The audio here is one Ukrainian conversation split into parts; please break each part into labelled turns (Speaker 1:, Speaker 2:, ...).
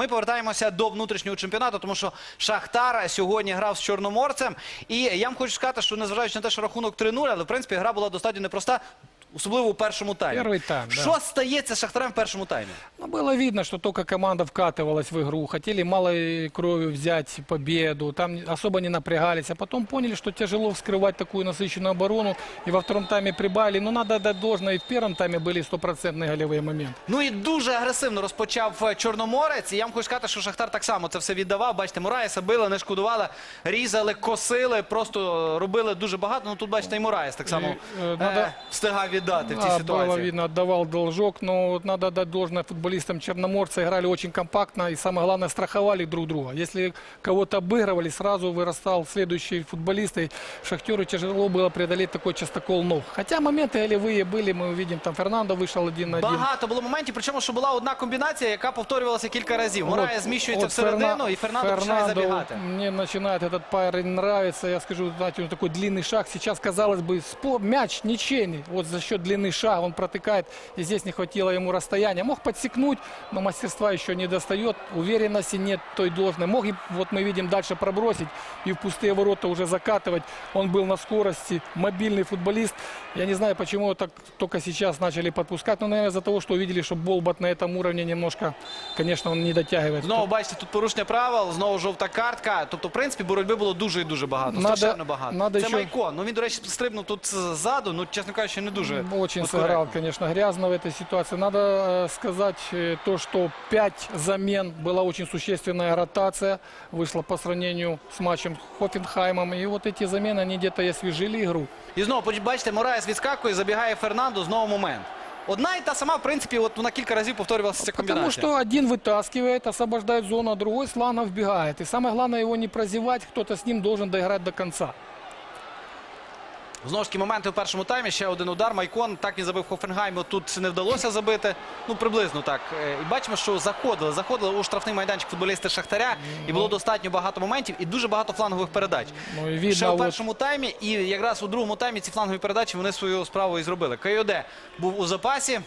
Speaker 1: ми повертаємося до внутрішнього чемпіонату, тому що Шахтар сьогодні грав з Чорноморцем. І я вам хочу сказати, що незважаючи на те, що рахунок 3-0, але в принципі гра була достатньо непроста, особливо у першому таймі.
Speaker 2: Перший тайм, да.
Speaker 1: Що стається з Шахтарем в першому таймі?
Speaker 2: Ну, было видно, что только команда вкатывалась в игру. Хотели малой кровью взять победу. Там особо не напрягались. А потом поняли, что тяжело вскрывать такую насыщенную оборону. И во втором тайме прибавили. Но надо отдать должное. И в первом тайме были стопроцентные голевые моменты.
Speaker 1: Ну і дуже агресивно розпочав е, Чорноморець. І я вам хочу сказати, що Шахтар так само це все віддавав. Бачите, Мураєса били, не шкодували, різали, косили, просто робили дуже багато. Ну тут бачите, і Мураєс так само
Speaker 2: І, е,
Speaker 1: е,
Speaker 2: надо-
Speaker 1: встигав віддати в цій
Speaker 2: Да, было
Speaker 1: ситуації.
Speaker 2: видно, отдавал должок, но вот надо отдать должное футболистам Черноморца. Играли очень компактно и, самое главное, страховали друг друга. Если кого-то обыгрывали, сразу вырастал следующий футболист. И Шахтеру тяжело было преодолеть такой частокол ног. Хотя моменты голевые были, мы увидим, там Фернандо вышел один на один.
Speaker 1: Багато було моментів, причому що була одна комбінація, яка повторювалася кілька разів. Мураєс
Speaker 2: Вот-
Speaker 1: зміщується
Speaker 2: вот
Speaker 1: всередину,
Speaker 2: Ферна-
Speaker 1: і Фернандо починає
Speaker 2: Фернандо,
Speaker 1: забігати.
Speaker 2: Мне начинает этот парень нравиться. Я скажу, знаете, он такой длинный шаг. Сейчас, казалось бы, спо- мяч ничейный. Вот за счет длины шага он протыкает. И здесь не хватило ему расстояния. Мог подсекнуть, но мастерства еще не достает. Уверенности нет той должной. Мог, и, вот мы видим, дальше пробросить и в пустые ворота уже закатывать. Он был на скорости, мобильный футболист. Я не знаю, почему его так только сейчас начали подпускать. Но, наверное, из-за того, что увидели, что Болбат на этом уровне немножко, конечно, он не дотягивает.
Speaker 1: Знову бачите, тут порушення правил, знову жовта картка. Тобто, в принципі, боротьби було дуже і дуже багато.
Speaker 2: Надо-
Speaker 1: страшенно багато.
Speaker 2: надо
Speaker 1: Це
Speaker 2: ще-
Speaker 1: Майко. Ну він, до речі, стрибнув тут ззаду. Ну, чесно кажучи, не дуже.
Speaker 2: Очень
Speaker 1: от
Speaker 2: сыграл,
Speaker 1: коректно.
Speaker 2: конечно, грязно в этой ситуации. Надо э, сказать э, то, что 5 замен была очень существенная ротация. Вышла по сравнению с матчем с Хофенхаймом. И вот эти замены, они где-то и освежили игру.
Speaker 1: І знову, поч- бачите, Мораєс відскакує, забігає Фернандо, знову момент. Одна і та сама, в принципі, от вона кілька разів повторювалася ця
Speaker 2: Потому
Speaker 1: комбінація.
Speaker 2: что один вытаскивает, освобождает зону, а другой с лана вбегает. И самое главное его не прозевать, кто-то с ним должен доиграть до конца.
Speaker 1: Знову ж таки, моменти в першому таймі. Ще один удар. Майкон так він забив Хофенгайму. Тут не вдалося забити. Ну, приблизно так. Е, І бачимо, що заходили. Заходили у штрафний майданчик футболісти Шахтаря. І було достатньо багато моментів і дуже багато флангових передач.
Speaker 2: Ну
Speaker 1: Ще у першому таймі, і якраз у другому таймі ці флангові передачі вони свою справу і зробили. Кайоде був у запасі.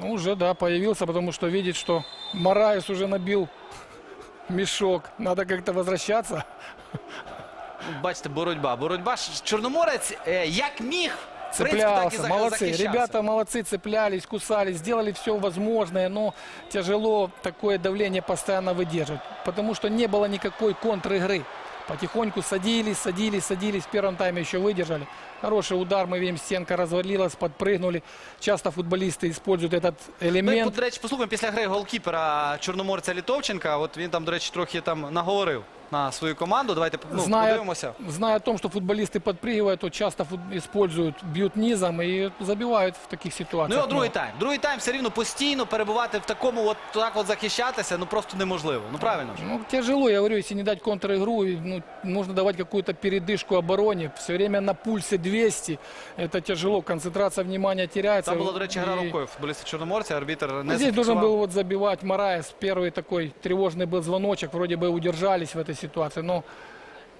Speaker 2: ну, уже, да, появился, потому что видит, что Мараес уже набил мешок. Надо как-то возвращаться.
Speaker 1: Ну, Бачите, боротьба. Боротьба. Ш- Чорноморець е, як міг. в принципі, так і
Speaker 2: Цеплялся,
Speaker 1: за-
Speaker 2: молодцы.
Speaker 1: захищався.
Speaker 2: Ребята молодцы, цеплялись, кусались, сделали все возможное, но тяжело такое давление постоянно выдерживать, потому что не было никакой контр-игры. Потихоньку садились, садились, садились. В первом тайме еще выдержали. Хороший удар, мы видим, стенка развалилась, подпрыгнули. Часто футболисты используют этот
Speaker 1: Ну, і,
Speaker 2: элемент.
Speaker 1: до речі, послухаємо після гри голкіпера Чорноморця Літовченка. От він там, до речі, трохи там наговорив на свою команду. Давайте ну,
Speaker 2: зная,
Speaker 1: подивимося.
Speaker 2: зная о том, что футболисты подпрыгивают, то часто фут- используют, бьют низом и забивают в таких
Speaker 1: Ну
Speaker 2: ситуациях.
Speaker 1: і от другий
Speaker 2: много.
Speaker 1: тайм. Другий тайм все рівно постійно перебувати в такому, от так от захищатися, ну просто неможливо. Ну правильно ж.
Speaker 2: Ну, тяжело, я говорю, если не дать контр-игру, и, ну, нужно давать какую-то передышку обороне. Все время на пульсе 200. Это тяжело, концентрация внимания теряется.
Speaker 1: Там була, до речі, гра
Speaker 2: И-
Speaker 1: рукою футболіста Чорноморця, арбітр
Speaker 2: Ну,
Speaker 1: не
Speaker 2: Здесь должен
Speaker 1: зафіксував.
Speaker 2: был вот забивать Мараес. Первый такой тревожный был звоночек. Вроде бы удержались в этой ситуации, но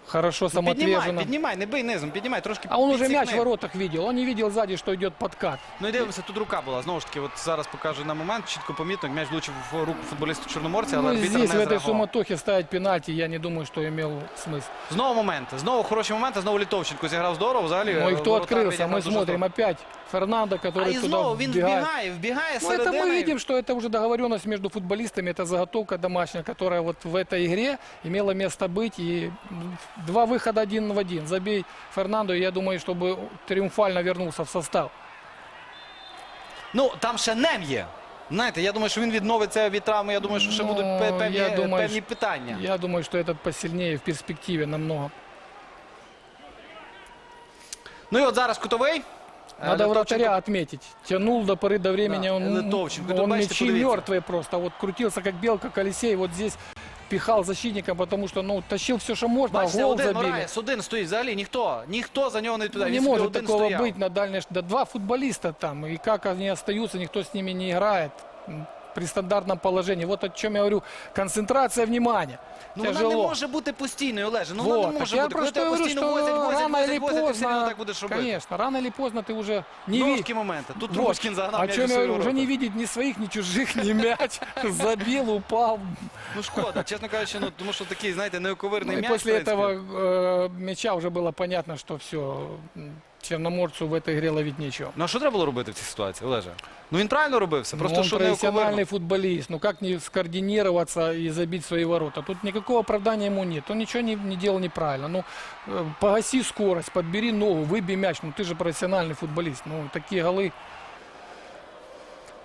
Speaker 2: хорошо
Speaker 1: Ну, Піднімай,
Speaker 2: самоотверженно.
Speaker 1: піднімай, не бий низом, піднімай, трошки
Speaker 2: А он уже
Speaker 1: підсікни.
Speaker 2: мяч в воротах видел. Он не видел сзади, что идет подкат.
Speaker 1: Ну і дивимося, тут рука була. Знову ж таки, от зараз покажу на момент, чітко помітно, як м'яч влучив в руку футболісту Чорноморця, але
Speaker 2: Ну,
Speaker 1: арбітр
Speaker 2: здесь,
Speaker 1: не
Speaker 2: в этой
Speaker 1: зреагував.
Speaker 2: суматохе ставить пенальти, я не думаю, что имел смысл.
Speaker 1: Знову моменти, знову хороші моменти, знову Літовченко зіграв здорово. Взагалі
Speaker 2: Ну и кто
Speaker 1: воротар
Speaker 2: открылся?
Speaker 1: відіграв
Speaker 2: Мы
Speaker 1: дуже
Speaker 2: смотрим
Speaker 1: здорово.
Speaker 2: опять Фернандо,
Speaker 1: А
Speaker 2: который
Speaker 1: і
Speaker 2: туда
Speaker 1: знову він
Speaker 2: вбегает.
Speaker 1: вбігає, вбігає
Speaker 2: Ну, это мы
Speaker 1: серединою.
Speaker 2: видим, что это уже договоренность между футболистами, это заготовка домашняя, которая вот в этой игре имела место быть. И м, два выхода один в один. Забей Фернандо, и я думаю, чтобы триумфально вернулся в состав.
Speaker 1: Ну, там ще нем є. Знаєте, я думаю, що він відновиться від травми. Я думаю, що ще
Speaker 2: Ну,
Speaker 1: будуть пе- певні,
Speaker 2: я думаю,
Speaker 1: певні
Speaker 2: що-
Speaker 1: питання.
Speaker 2: Я думаю, что этот посильнее в перспективе намного.
Speaker 1: Ну і от зараз кутовий. Е,
Speaker 2: Надо
Speaker 1: Литовченко-
Speaker 2: вратаря отметить. Тянул до поры до времени.
Speaker 1: Да,
Speaker 2: он
Speaker 1: Литовченко. Тут,
Speaker 2: он
Speaker 1: бачите,
Speaker 2: мячи
Speaker 1: подивіться.
Speaker 2: мертвые просто. Вот крутился как белка колесей. Вот здесь пихал защитника, потому что ну, тащил все, что можно, а
Speaker 1: Бачите,
Speaker 2: гол
Speaker 1: один
Speaker 2: забили.
Speaker 1: Мораєс, один стоїть взагалі, ніхто, ніхто за нього не відповідає.
Speaker 2: Не
Speaker 1: може
Speaker 2: может такого
Speaker 1: стояв.
Speaker 2: быть на дальній... Да два футболиста там. И как они остаются, никто с ними не играет М, при стандартном положении. Вот о чем я говорю. Концентрация внимания.
Speaker 1: Ну, вона
Speaker 2: Тяжело.
Speaker 1: не може бути постійною, Олеже. Ну,
Speaker 2: Вот,
Speaker 1: вона не
Speaker 2: так
Speaker 1: може
Speaker 2: я
Speaker 1: бути. Коли
Speaker 2: просто
Speaker 1: тебе
Speaker 2: говорю,
Speaker 1: постійно
Speaker 2: что
Speaker 1: возять, возять,
Speaker 2: рано
Speaker 1: возять,
Speaker 2: или
Speaker 1: возять, ти все одно
Speaker 2: поздно,
Speaker 1: так будеш робити.
Speaker 2: конечно, рано или поздно ты уже не
Speaker 1: Знову ж
Speaker 2: видишь.
Speaker 1: таки моменти. Тут
Speaker 2: Вот.
Speaker 1: Трубочкин загнав
Speaker 2: О
Speaker 1: м'яч
Speaker 2: чем
Speaker 1: у
Speaker 2: я
Speaker 1: свої
Speaker 2: говорю, уже
Speaker 1: ворота.
Speaker 2: не видеть ни своих, ни чужих, ни мяч. Забил, упал.
Speaker 1: Ну, шкода, чесно кажучи, ну, тому що такий, знаєте,
Speaker 2: Ну,
Speaker 1: неоковирний
Speaker 2: и
Speaker 1: м'яч.
Speaker 2: после
Speaker 1: в принципі.
Speaker 2: этого э, мяча уже было понятно, что все, Черноморцу в этой игре ловить нечего.
Speaker 1: Ну, а що треба було робити в цій ситуації, Олеже? Ну, він правильно робив все, просто
Speaker 2: Ну, он
Speaker 1: що
Speaker 2: профессиональный
Speaker 1: неоковирно.
Speaker 2: футболист. Ну как не скоординироваться и забить свои ворота? Тут никакого оправдания ему нет. Он ничего не, не делал неправильно. Ну, э, погаси скорость, подбери ногу, выбей мяч. Ну ты же профессиональный футболист. Ну такие голы.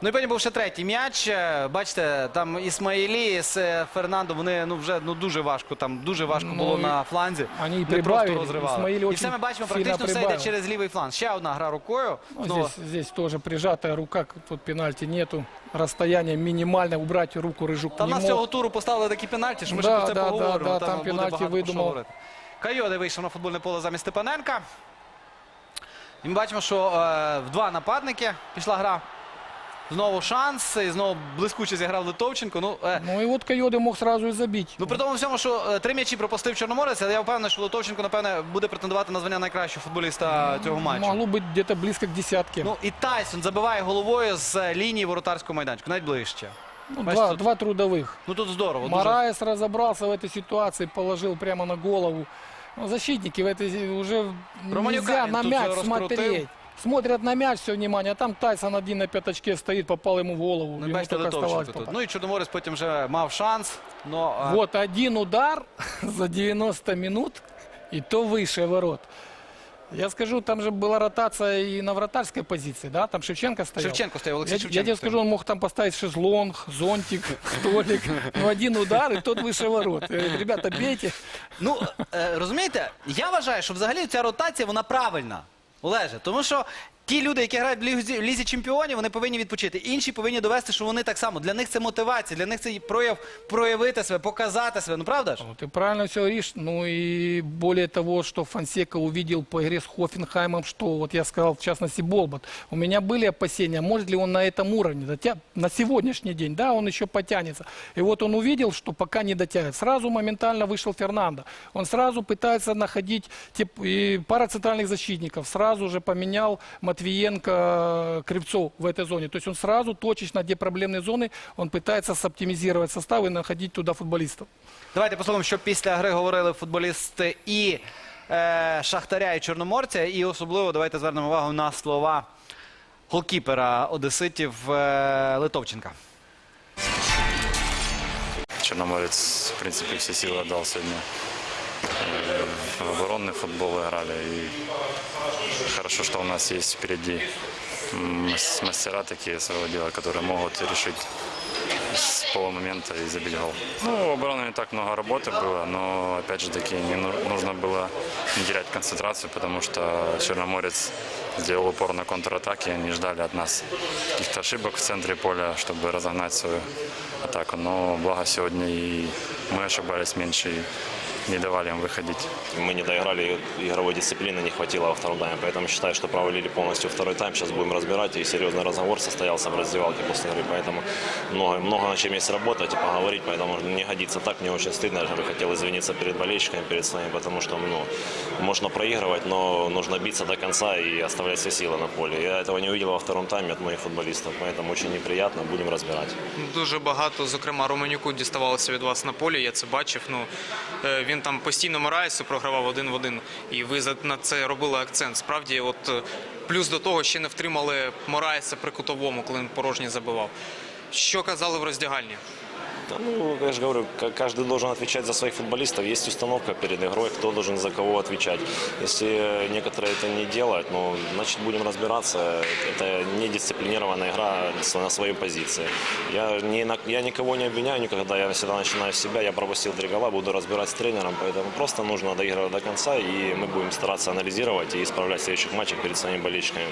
Speaker 1: Ну і потім був ще третій м'яч. Е, Бачите, там Ісмаїлі з е, Фернандо, вони ну вже ну дуже важко, там дуже важко
Speaker 2: Ну,
Speaker 1: було
Speaker 2: і
Speaker 1: на фланзі.
Speaker 2: Вони
Speaker 1: Не просто розривали. І все ми бачимо, практично все йде через лівий фланг. Ще одна гра рукою.
Speaker 2: Ну,
Speaker 1: Знову.
Speaker 2: здесь, здесь тоже прижатая рука, тут пенальти нету. Расстояние минимальное, убрать руку Рыжук
Speaker 1: Там
Speaker 2: не
Speaker 1: нас
Speaker 2: мог.
Speaker 1: цього туру поставили такі пенальті, що ми
Speaker 2: Да,
Speaker 1: ще про це
Speaker 2: да, да,
Speaker 1: поговоримо.
Speaker 2: да, там
Speaker 1: буде
Speaker 2: пенальті видумав.
Speaker 1: Кайоде вийшов на футбольне поле замість Степаненка. І ми бачимо, що е, в два нападники пішла гра. Знову шанс, і знову блискуче зіграв Литовченко. Ну, е,
Speaker 2: Ну и вот Кайоды мог сразу и забить.
Speaker 1: Ну, при тому всьому, що е, три м'ячі пропустив Чорноморець, але я впевнений, що Литовченко, напевне, буде претендувати на звання найкращого футболіста цього матчу.
Speaker 2: Могло быть где-то близко к десятке.
Speaker 1: Ну і Тайсон забиває головою з е, лінії воротарського майданчика, навіть ближче.
Speaker 2: Ну,
Speaker 1: бачите,
Speaker 2: два,
Speaker 1: тут-
Speaker 2: два трудовых.
Speaker 1: Ну тут здорово. Дуже...
Speaker 2: Мараес разобрался в этой ситуации, положил прямо на голову. Ну, защитники в этой уже
Speaker 1: Романюка
Speaker 2: нельзя
Speaker 1: він
Speaker 2: на
Speaker 1: тут
Speaker 2: мяч
Speaker 1: же розкрутив.
Speaker 2: смотреть. Смотрят на мяч все внимание, а там Тайсон один на пяточке стоит, попал ему в голову.
Speaker 1: Ну, і
Speaker 2: Ему
Speaker 1: бачите,
Speaker 2: только оставалось
Speaker 1: Литовченко тут.
Speaker 2: попасть.
Speaker 1: Ну і Чорноморець потім вже мав шанс. Но, е,
Speaker 2: Вот один удар за 90 минут, и то выше ворот. Я скажу, там же была ротация и на вратарской позиции, да? Там Шевченко стоял.
Speaker 1: Шевченко стояв, Олексій
Speaker 2: Я,
Speaker 1: Шевченко.
Speaker 2: я тебе
Speaker 1: стояв.
Speaker 2: скажу, он мог там поставить шезлонг, зонтик, столик. Ну, один удар, и тот выше ворот. Я говорю, Ребята, бейте.
Speaker 1: Ну, е, розумієте, я вважаю, що взагалі ця ротація вона правильна. Олеже, тому що ті люди, які грають в лізі, в лізі чемпіонів, вони повинні відпочити. Інші повинні довести, що вони так само. Для них це мотивація, для них це прояв проявити себе, показати себе. Ну правда ж?
Speaker 2: Ну, Ты правильно все говоришь. Ну и более того, что Фонсека увидел по игре с Хофенхаймом, что вот я сказал, в частности, Болбат. У меня были опасения, может ли он на этом уровне, дотя... на сегодняшний день, да, он еще потянется. И вот он увидел, что пока не дотянет. Сразу моментально вышел Фернандо. Он сразу пытается находить тип... и пара центральных защитников. Сразу же поменял Матвиенко, Кривцов в этой зоне. То есть он сразу точечно, где проблемные зоны, он пытается соптимизировать состав и находить туда футболистов.
Speaker 1: Давайте послухаємо, що після гри говорили футболісти і е, Шахтаря, і Чорноморця. І особливо давайте звернемо увагу на слова голкіпера Одеситів е, Литовченка.
Speaker 3: Черноморец, в принципе, все силы отдал сегодня. Э, В оборонный футбол играли. И хорошо, что у нас есть впереди мастера такие своего дела, которые могут решить с полумомента и забить гол. Ну, у обороны не так много работы было, но, опять же таки, не ну- нужно было не терять концентрацию, потому что Черноморец сделал упор на контратаке, они ждали от нас каких-то ошибок в центре поля, чтобы разогнать свою атаку. Но благо сегодня и мы ошибались меньше и не давали им выходить.
Speaker 4: Мы не доиграли, игровой дисциплины не хватило во втором тайме, поэтому считаю, что провалили полностью второй тайм. Сейчас будем разбирать, и серьезный разговор состоялся в раздевалке после игры, поэтому много, много над чем есть работать и поговорить, поэтому не годится так, мне очень стыдно, я же хотел извиниться перед болельщиками, перед своими, потому что ну, можно проигрывать, но нужно биться до конца и оставлять все силы на поле. Я этого не увидел во втором тайме от моих футболистов, поэтому очень неприятно, будем разбирать.
Speaker 5: Дуже багато, зокрема, Романюку діставалося від вас на полі. Я це бачив. Ну е, він там постійно Мораєсу програвав один в один, і ви на це робили акцент. Справді, от е, плюс до того ще не втримали Мораєса при кутовому, коли він порожній забивав. Що казали в роздягальні?
Speaker 4: Да, ну, я же говорю, ка- каждый должен отвечать за своих футболистов. Есть установка перед игрой, кто должен за кого отвечать. Если некоторые это не делают, ну, значит, будем разбираться. Это недисциплинированная игра с- на своей позиции. Я, не, на- я никого не обвиняю никогда, я всегда начинаю с себя. Я пропустил три гола, буду разбирать с тренером, поэтому просто нужно доигрывать до конца, и мы будем стараться анализировать и исправлять в следующих матчах перед своими болельщиками.